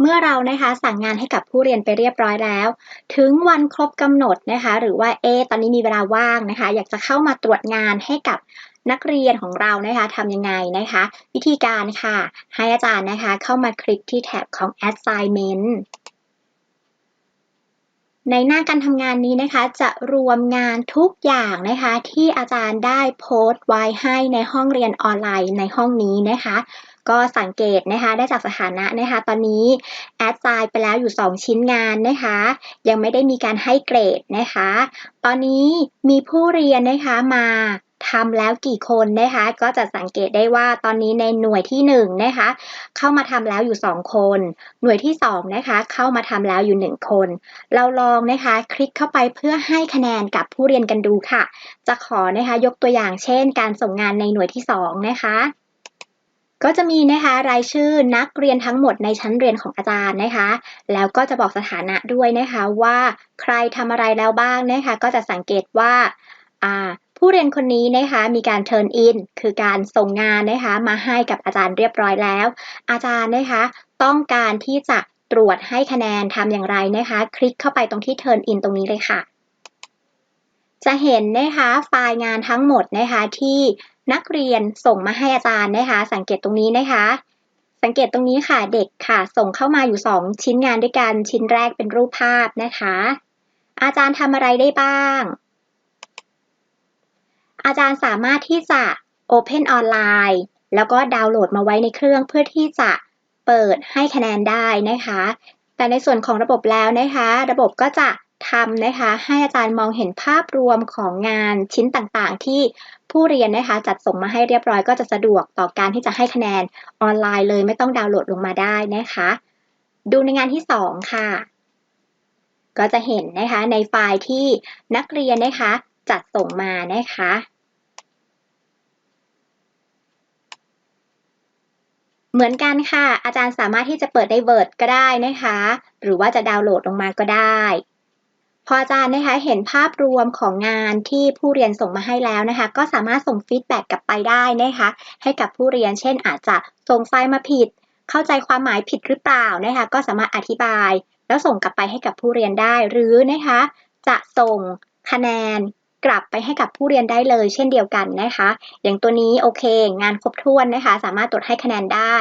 เมื่อเรานะคะสั่งงานให้กับผู้เรียนไปเรียบร้อยแล้ว ถึงวันครบกำหนดนะคะหรือว่าเอตอนนี้มีเวลาว่างนะคะ อยากจะเข้ามาตรวจงานให้กับนักเรียนของเรานะคะทำยังไงนะคะ วิธีการค่ะ ให้อาจารย์นะคะเข้ามาคลิกที่แท็บของ assignment ในหน้าการทำงานนี้นะคะจะรวมงานทุกอย่างนะคะ ที่อาจารย์ได้โพสต์ไว้ให้ในห้องเรียนออนไลน์ในห้องนี้นะคะ ก็สังเกตนะคะได้จากสถานะนะคะ ตอนนี้แอดไซน์ไปแล้วอยู่ 2 ชิ้นงานนะคะ ยังไม่ได้มีการให้เกรดนะคะ ตอนนี้มีผู้เรียนนะคะมาทำแล้วกี่คนนะคะ ก็จะสังเกตได้ว่าตอนนี้ในหน่วยที่1นนะคะ เข้ามาทำแล้วอยู่ 2 คน หน่วยที่2นะคะ เข้ามาทำแล้วอยู่ 1 คน เราลองนะคะ คลิกเข้าไปเพื่อให้คะแนนกับผู้เรียนกันดูค่ะ จะขอนะคะยกตัวอย่างเช่น การส่งงานในหน่วยที่2นะคะ ก็จะมีนะคะรายชื่อนักเรียนทั้งหมดในชั้นเรียนของอาจารย์นะคะ แล้วก็จะบอกสถานะด้วยนะคะว่าใครทำอะไรแล้วบ้างนะคะ ก็จะสังเกตว่าผู้เรียนคนนี้นะคะมีการ turn in คือการส่งงานนะคะมาให้กับอาจารย์เรียบร้อยแล้ว อาจารย์นะคะต้องการที่จะตรวจให้คะแนนทำอย่างไรนะคะ คลิกเข้าไปตรงที่ turn in ตรงนี้เลยค่ะ จะเห็นนะคะไฟล์งานทั้งหมดนะคะที่ นักเรียนส่งมาให้อาจารย์นะคะ สังเกตตรงนี้นะคะ สังเกตตรงนี้ค่ะเด็กค่ะ ส่งเข้ามาอยู่ 2 ชิ้นงานด้วยกันชิ้นแรกเป็นรูปภาพนะคะ อาจารย์ทำอะไรได้บ้าง อาจารย์สามารถที่จะ Open ออนไลน์แล้วก็ดาวน์โหลดมาไว้ในเครื่องเพื่อที่จะเปิดให้คะแนนได้นะคะ แต่ในส่วนของระบบแล้วนะคะ ระบบก็จะ ทำนะคะให้อาจารย์มองเห็นภาพรวมของงานชิ้นต่างๆ ที่ผู้เรียนนะคะจัดส่งมาให้เรียบร้อยก็จะสะดวกต่อการที่จะให้คะแนนออนไลน์เลยไม่ต้องดาวน์โหลดลงมาได้นะคะ ดูในงานที่ 2 ค่ะ ก็จะเห็นนะคะในไฟล์ที่นักเรียนนะคะจัดส่งมานะคะเหมือนกันค่ะ อาจารย์สามารถที่จะเปิดใน Word ก็ได้นะคะ หรือว่าจะดาวน์โหลดลงมาก็ได้ ออาจารย์นะคะเห็นภาพรวมของงานที่ผู้เรียนส่งมาให้แล้วนะคะ ก็สามารถส่งฟีดแบ็กกลับไปได้นะคะ ให้กับผู้เรียน เช่น อาจจะส่งไฟล์มาผิด เข้าใจความหมายผิดหรือเปล่านะคะ ก็สามารถอธิบาย แล้วส่งกลับไปให้กับผู้เรียนได้ หรือนะคะ จะส่งคะแนนกลับไปให้กับผู้เรียนได้เลย เช่นเดียวกันนะคะ อย่างตัวนี้โอเค งานครบถ้วนนะคะ สามารถตรวจให้คะแนนได้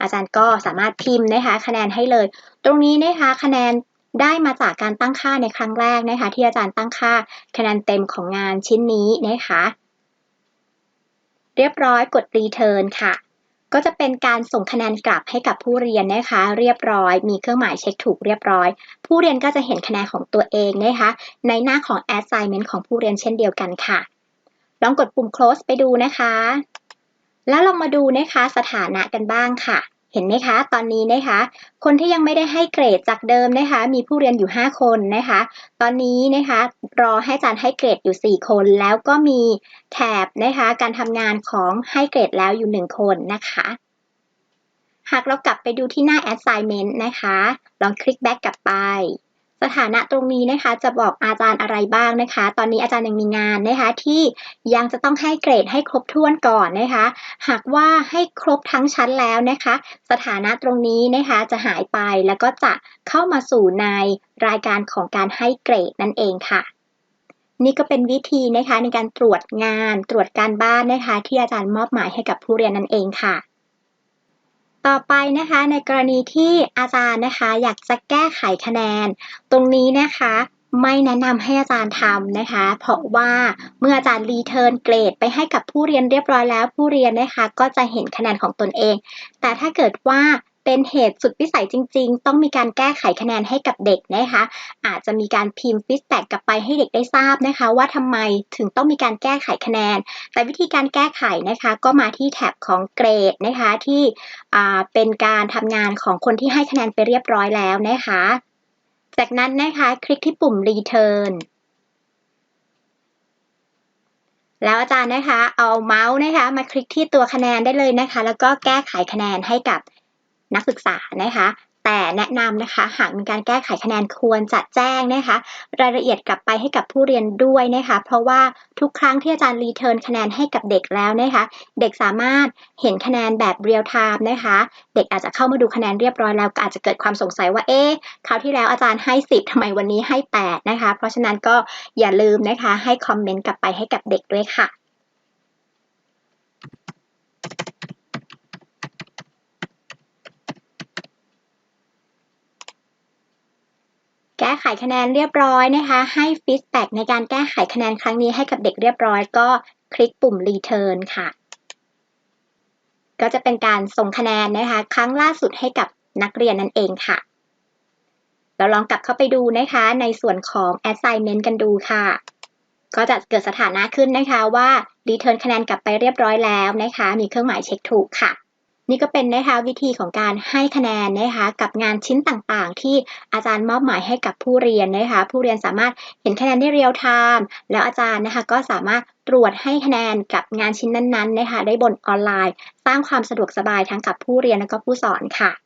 อาจารย์ก็สามารถพิมพ์นะคะ คะแนนให้เลย ตรงนี้นะคะ คะแนน ได้มาจากการตั้งค่าในครั้งแรกนะคะที่อาจารย์ตั้งค่าคะแนนเต็มของงานชิ้นนี้นะคะเรียบร้อยกด return ค่ะ ก็จะเป็นการส่งคะแนนกลับให้กับผู้เรียนนะคะ เรียบร้อย มีเครื่องหมายเช็คถูกเรียบร้อย ผู้เรียนก็จะเห็นคะแนนของตัวเองนะคะ ในหน้าของ assignment ของผู้เรียนเช่นเดียวกันค่ะ ลองกดปุ่ม close ไปดูนะคะ แล้วลองมาดูนะคะสถานะกันบ้างค่ะ เห็นไหมคะ ตอนนี้นะคะ คนที่ยังไม่ได้ให้เกรดจากเดิมนะคะ มีผู้เรียนอยู่ 5 คนนะคะ ตอนนี้นะคะ รอให้อาจารย์ให้เกรดอยู่ 4 คน แล้วก็มีแถบนะคะ การทำงานของให้เกรดแล้วอยู่ 1 คนนะคะ หากเรากลับไปดูที่หน้า assignment นะคะ ลองคลิก back กลับไป สถานะตรงนี้นะคะ จะบอกอาจารย์อะไรบ้างนะคะ ตอนนี้อาจารย์ยังมีงานนะคะ ที่ยังจะต้องให้เกรดให้ครบถ้วนก่อนนะคะ หากว่าให้ครบทั้งชั้นแล้วนะคะ สถานะตรงนี้นะคะจะหายไปแล้วก็จะเข้ามาสู่ในรายการของการให้เกรดนั่นเองค่ะนี่ก็เป็นวิธีนะคะในการตรวจงานตรวจการบ้านนะคะ ที่อาจารย์มอบหมายให้กับผู้เรียนนั่นเองค่ะ ต่อไปนะคะในกรณีที่อาจารย์นะคะ อยากจะแก้ไขคะแนน ตรงนี้นะคะไม่แนะนำให้อาจารย์ทำนะคะ เพราะว่าเมื่ออาจารย์รีเทิร์นเกรดไปให้กับผู้เรียนเรียบร้อยแล้ว ผู้เรียนนะคะ ก็จะเห็นคะแนนของตนเอง แต่ถ้าเกิดว่า เป็นเหตุสุดวิสัยจริง ๆ ต้องมีการแก้ไขคะแนนให้กับเด็กนะคะ อาจจะมีการพิมพ์ฟีดแบ็กกลับไปให้เด็กได้ทราบนะคะ ว่าทำไมถึงต้องมีการแก้ไขคะแนน แต่วิธีการแก้ไขนะคะ ก็มาที่แท็บของเกรดนะคะที่เป็นการทำงานของคนที่ให้คะแนนไปเรียบร้อยแล้วนะคะ จากนั้นนะคะคลิกที่ปุ่ม return แล้วอาจารย์นะคะเอาเมาส์นะคะมาคลิกที่ตัวคะแนนได้เลยนะคะ แล้วก็แก้ไขคะแนนให้กับ นักศึกษานะคะแต่แนะนำนะคะหากมีการแก้ไขคะแนนควรจะแจ้งนะคะ รายละเอียดกลับไปให้กับผู้เรียนด้วยนะคะ เพราะว่าทุกครั้งที่อาจารย์รีเทิร์นคะแนนให้กับเด็กแล้วนะคะ เด็กสามารถเห็นคะแนนแบบเรียลไทม์นะคะ เด็กอาจจะเข้ามาดูคะแนนเรียบร้อยแล้วก็อาจจะเกิดความสงสัยว่าเอ๊ะคราวที่แล้วอาจารย์ให้ 10ทำไมวันนี้ให้ 8 นะคะ เพราะฉะนั้นก็อย่าลืมนะคะ ให้คอมเมนต์กลับไปให้กับเด็กด้วยค่ะ ไขคะแนนเรียบร้อยนะคะ ให้ฟีดแบ็ในการแก้ไขคะแนนครั้งนี้ให้กับเด็กเรียบร้อยก็คลิกปุ่ม Return ค่ะ ก็จะเป็นการส่งคะแนนนะคะ ครั้งล่าสุดให้กับนักเรียนนั่นเองค่ะ เราลองกลับเข้าไปดูนะคะ ในส่วนของ assignment กันดูค่ะ ก็จะเกิดสถานะขึ้นนะคะว่า return คะแนนกลับไปเรียบร้อยแล้วนะคะ มีเครื่องหมายเช็คถูกค่ะ นี่ก็เป็นนะคะวิธีของการให้คะแนนนะคะกับงานชิ้นต่างๆ ที่อาจารย์มอบหมายให้กับผู้เรียนนะคะ ผู้เรียนสามารถเห็นคะแนนได้เรียลไทม์แล้วอาจารย์นะคะก็สามารถตรวจให้คะแนนกับงานชิ้นนั้นๆนะคะได้บนออนไลน์ สร้างความสะดวกสบายทั้งกับผู้เรียนและก็ผู้สอนค่ะ